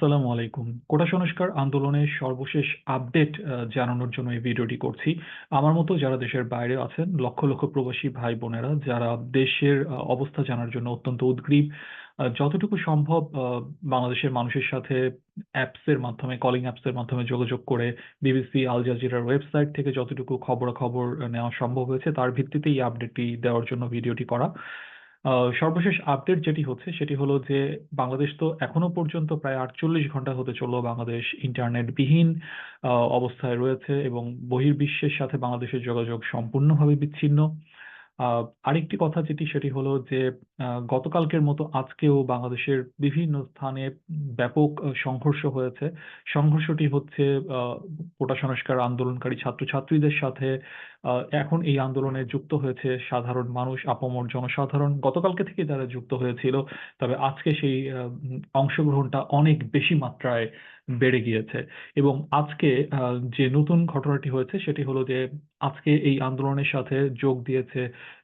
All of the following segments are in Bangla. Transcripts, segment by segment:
আসসালামু আলাইকুম। কোটা সংস্কার আন্দোলনের সর্বশেষ আপডেট জানানোর জন্য এই ভিডিওটি করছি। আমার মতো যারা দেশের বাইরে আছেন, লক্ষ, লক্ষ প্রবাসী ভাই-বোনেরা যারা দেশের অবস্থা জানার জন্য অত্যন্ত উদগ্রীব। যতটুকু সম্ভব বাংলাদেশের মানুষের সাথে অ্যাপসের মাধ্যমে, কলিং অ্যাপসের মাধ্যমে যোগাযোগ করে বিবিসি, আল জাজিরার ওয়েবসাইট থেকে যতটুকু খবরাখবর নেওয়া সম্ভব হয়েছে তার ভিত্তিতে এই আপডেটটি দেওয়ার জন্য ভিডিওটি করা। সর্বশেষ আপডেট যেটি হচ্ছে সেটি হলো যে বাংলাদেশ তো এখনও পর্যন্ত প্রায় ৪৮ ঘণ্টা হতে চলল বাংলাদেশ ইন্টারনেটবিহীন বিহীন অবস্থায় রয়েছে এবং বহির্বিশ্বের সাথে বাংলাদেশের যোগাযোগ সম্পূর্ণভাবে বিচ্ছিন্ন। আরেকটি কথা যেটি সেটি হলো যে গতকালকের মতো আজকেও বাংলাদেশের বিভিন্ন স্থানে ব্যাপক সংঘর্ষ হয়েছে। সংঘর্ষটি হচ্ছে কোটা সংস্কার আন্দোলনকারী ছাত্রছাত্রীদের সাথে এখন এই আন্দোলনে যুক্ত হয়েছে সাধারণ মানুষ, আপামর জনসাধারণ। গতকালকে থেকেই তারা যুক্ত হয়েছিল। তবে আজকে সেই অংশগ্রহণটা অনেক বেশি মাত্রায় বেড়ে গিয়েছে এবং আজকে যে নতুন ঘটনাটি হয়েছে সেটি হলো যে আজকে এই আন্দোলনের সাথে যোগ দিয়েছে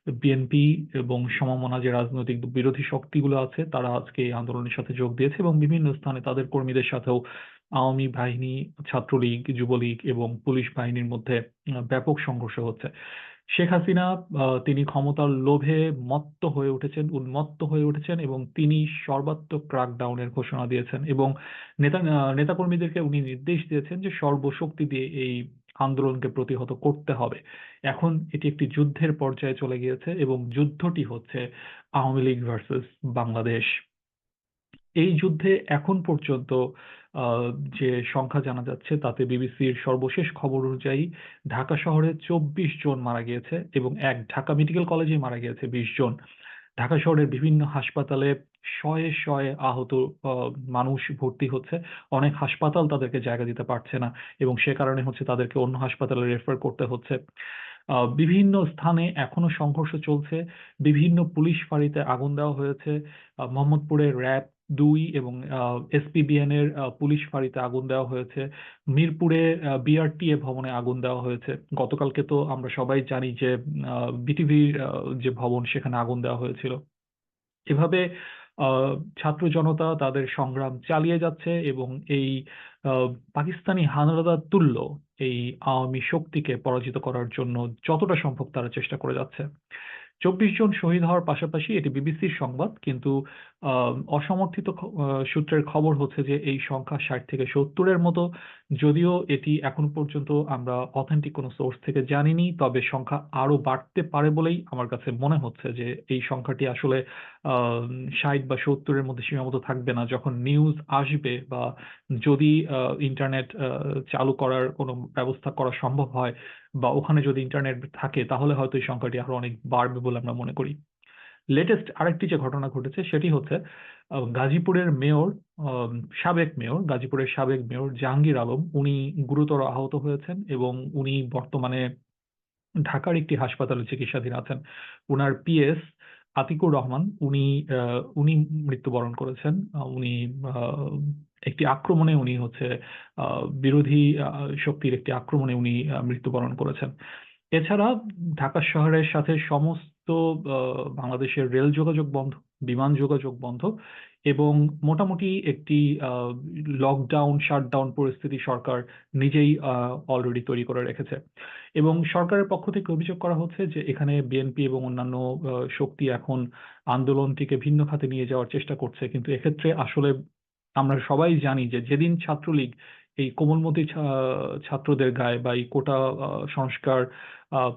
বিএনপি এবং সমমনা যে রাজনৈতিক বিরোধী শক্তিগুলো আছে তারা আজকে এই আন্দোলনের সাথে যোগ দিয়েছে এবং বিভিন্ন স্থানে তাদের কর্মীদের সাথেও আওয়ামী বাহিনী, ছাত্রলীগ, যুবলীগ এবং পুলিশ বাহিনীর মধ্যে ব্যাপক সংঘর্ষ হচ্ছে। শেখ হাসিনা তিনি ক্ষমতার লোভে মত্ত হয়ে উঠেছেন, উন্মত্ত হয়ে উঠেছেন এবং তিনি সর্বাত্মক ক্র্যাকডাউন এর ঘোষণা দিয়েছেন এবং নেতা নেতাকর্মীদেরকে উনি নির্দেশ দিয়েছেন যে সর্বশক্তি দিয়ে এই আন্দোলনকে প্রতিহত করতে হবে। এখন এটি একটি যুদ্ধের পর্যায়ে চলে গিয়েছে এবং যুদ্ধটি হচ্ছে আওয়ামী লীগ ভার্সেস বাংলাদেশ। এই যুদ্ধে এখন পর্যন্ত যে সংখ্যা জানা যাচ্ছে তাতে বিবিসির সর্বশেষ খবর অনুযায়ী ঢাকা শহরে ২৪ জন মারা গিয়েছে এবং এক ঢাকা মেডিকেল কলেজে মারা গিয়েছে ২০ জন। ঢাকা শহরের বিভিন্ন হাসপাতালে শয়ে, শয়ে আহত মানুষ ভর্তি হচ্ছে। অনেক হাসপাতাল তাদেরকে জায়গা দিতে পারছে না এবং সে কারণে হচ্ছে তাদেরকে অন্য হাসপাতালে রেফার করতে হচ্ছে। বিভিন্ন স্থানে এখনও সংঘর্ষ চলছে। বিভিন্ন পুলিশ ফাঁড়িতে আগুন দেওয়া হয়েছে। মোহাম্মদপুরে র‍্যাব দুই এবং এসপিবিএন এর পুলিশ ফাঁড়িতে আগুন দেওয়া হয়েছে। মিরপুরে বিআরটিএ ভবনে আগুন দেওয়া হয়েছে। গতকালকে তো আমরা সবাই জানি যে বিটিভির যে ভবন সেখানে আগুন দেওয়া হয়েছিল। এভাবে ছাত্র জনতা তাদের সংগ্রাম চালিয়ে যাচ্ছে এবং এই পাকিস্তানি হানাদার তুল্য এই আওয়ামী শক্তিকে পরাজিত করার জন্য যতটা সম্ভব তারা চেষ্টা করে যাচ্ছে। ২৪ জন শহীদ হওয়ার পাশাপাশি এটি বিবিসির সংবাদ, কিন্তু অসমর্থিত সূত্রের খবর হচ্ছে যে এই সংখ্যা ৬০ থেকে সত্তরের মতো। যদিও এটি এখন পর্যন্ত আমরা অথেন্টিক কোন সোর্স থেকে জানিনি। তবে সংখ্যা আরও বাড়তে পারে বলেই আমার কাছে মনে হচ্ছে যে এই সংখ্যাটি আসলে ৬০ বা সত্তরের মধ্যে সীমাবদ্ধ থাকবে না। যখন নিউজ আসবে বা যদি ইন্টারনেট চালু করার কোনো ব্যবস্থা করা সম্ভব হয় বা ওখানে যদি ইন্টারনেট থাকে তাহলে হয়তো এই সংখ্যাটি আরও অনেক বাড়বে বলে আমরা মনে করি। লেটেস্ট আরেকটি যে ঘটনা ঘটেছে সেটি হচ্ছে গাজীপুরের মেয়র সাবেক মেয়র, গাজীপুরের সাবেক মেয়র জাহাঙ্গীর আলম উনি গুরুতর আহত হয়েছেন এবং উনি বর্তমানে ঢাকার একটি হাসপাতালে চিকিৎসাধীন আছেন। উনার পিএস আতিকুর রহমান উনি উনি মৃত্যুবরণ করেছেন। উনি একটি আক্রমণে উনি হচ্ছে বিরোধী শক্তির একটি আক্রমণে উনি মৃত্যুবরণ করেছেন। এছাড়া ঢাকা শহরের সাথে সমস্ত বাংলাদেশের রেল যোগাযোগ বন্ধ, বিমান যোগাযোগ বন্ধ এবং মোটামুটি একটি লকডাউন, শাটডাউন পরিস্থিতি সরকার নিজেই অলরেডি তৈরি করে রেখেছে। এবং সরকারের পক্ষ থেকে অভিযোগ করা হচ্ছে যে এখানে বিএনপি এবং অন্যান্য শক্তি এখন আন্দোলনটিকে ভিন্ন খাতে নিয়ে যাওয়ার চেষ্টা করছে। কিন্তু এক্ষেত্রে আসলে আমরা সবাই জানি যে যেদিন ছাত্রলীগ এই কোমলমতি ছাত্রদের গায়ে বা এই কোটা সংস্কার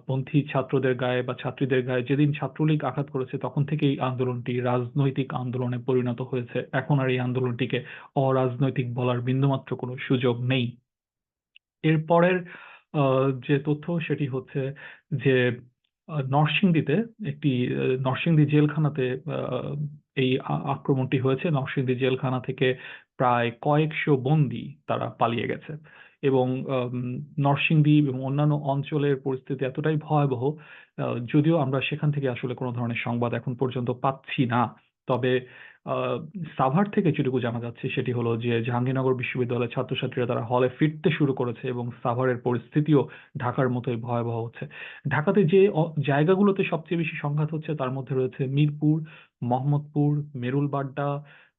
পন্থী ছাত্রদের গায়ে বা ছাত্রীদের গায়ে যেদিন ছাত্রলীগ আঘাত করেছে, তখন থেকেই আন্দোলনটি রাজনৈতিক আন্দোলনে পরিণত হয়েছে। এখন আর এই আন্দোলনটিকে অরাজনৈতিক বলার বিন্দুমাত্র কোনো সুযোগ নেই। এর পরের যে তথ্য সেটি হচ্ছে যে নরসিংদীতে একটি নরসিংদী জেলখানাতে এই আক্রমণটি হয়েছে। নরসিংদী জেলখানা থেকে প্রায় কয়েকশো বন্দি তারা পালিয়ে গেছে। এবং নরসিংদী এবং অন্যান্য অঞ্চলের পরিস্থিতি এতটাই ভয়াবহ যদিও আমরা সেখান থেকে আসলে কোনো ধরনের সংবাদ এখন পর্যন্ত পাচ্ছি না। তবে আ সাভার থেকে যেটুকু জানা যাচ্ছে সেটি হলো যে জাহাঙ্গীরনগর বিশ্ববিদ্যালয়ের ছাত্রছাত্রীরা তারা হলে ফিরতে শুরু করেছে এবং সাভারের পরিস্থিতিও ঢাকার মতোই ভয়াবহ হচ্ছে। ঢাকাতে যে অ জায়গাগুলোতে সবচেয়ে বেশি সংঘাত হচ্ছে তার মধ্যে রয়েছে মিরপুর, মোহাম্মদপুর, মেরুল বাড্ডা,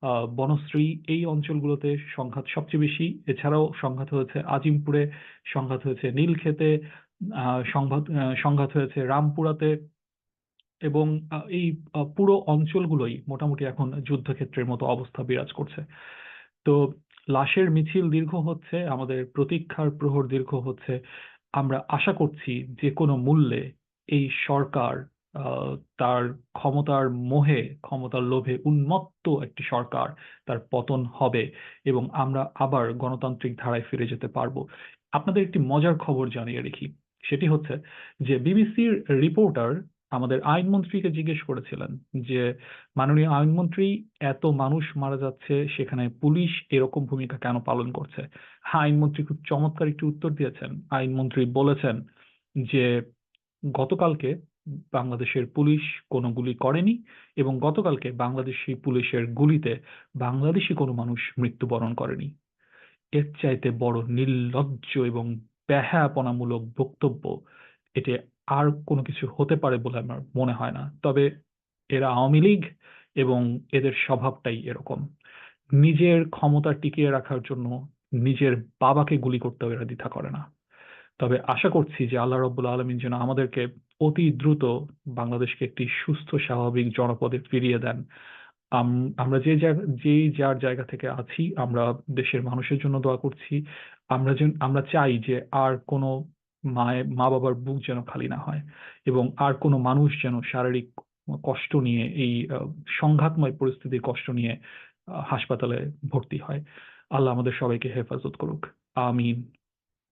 আ বনশ্রী এই অঞ্চলগুলোতে সংঘাত সবচেয়ে বেশি। এছাড়াও সংঘাত হয়েছে আজিমপুরে, সংঘাত হয়েছে নীলক্ষেতে, আ সংঘাত আ সংঘাত হয়েছে রামপুরাতে এবং এই পুরো অঞ্চলগুলোই মোটামুটি এখন যুদ্ধক্ষেত্রের মতো অবস্থা বিরাজ করছে। তো লাশের মিছিল দীর্ঘ হচ্ছে, আমাদের প্রতীক্ষার প্রহর দীর্ঘ হচ্ছে। আমরা আশা করছি যে কোনো মূল্যে এই সরকার তার ক্ষমতার মোহে, ক্ষমতার লোভে উন্মত্ত একটি সরকার, তার পতন হবে এবং আমরা আবার গণতান্ত্রিক ধারায় ফিরে যেতে পারব। আপনাদের একটি মজার খবর জানিয়ে রাখি। সেটি হচ্ছে যে বিবিসির রিপোর্টার আমাদের আইনমন্ত্রীকে জিজ্ঞেস করেছিলেন যে, "মাননীয় আইনমন্ত্রী এত মানুষ মারা যাচ্ছে, সেখানে পুলিশ এরকম ভূমিকা কেন পালন করছে?" আইনমন্ত্রী খুব চমৎকার একটি উত্তর দিয়েছেন। আইনমন্ত্রী বলেছেন যে, "গতকালকে বাংলাদেশের পুলিশ কোনো গুলি করেনি এবং গতকালকে বাংলাদেশী পুলিশের গুলিতে বাংলাদেশী কোনো মানুষ মৃত্যুবরণ করেনি।" এর চাইতে বড় নির্লজ্জ এবং বেহায়াপনামূলক বক্তব্য এটি আর কোনো কিছু হতে পারে বলে আমার মনে হয় না। তবে এরা আওয়ামী লীগ এবং এদের স্বভাবটাই এরকম। নিজের ক্ষমতা টিকিয়ে রাখার জন্য নিজের বাবাকে গুলি করতেও এরা দ্বিধা করে না। তবে আশা করছি যে আল্লাহ রাব্বুল আলামিন যেন আমাদেরকে অতি দ্রুত বাংলাদেশকে একটি সুস্থ, স্বাভাবিক জনপদে ফিরিয়ে দেন। আম, আমরা যে যেই যার জায়গা থেকে আছি, আমরা দেশের মানুষের জন্য দোয়া করছি। আমরা আমরা চাই যে আর কোনো মায়ে, মা-বাবার বুক যেন খালি না হয় এবং আর কোনো মানুষ যেন শারীরিক কষ্ট নিয়ে এই সংঘাতময় পরিস্থিতির কষ্ট নিয়ে হাসপাতালে ভর্তি হয়। আল্লাহ আমাদের সবাইকে হেফাজত করুক। আমিন।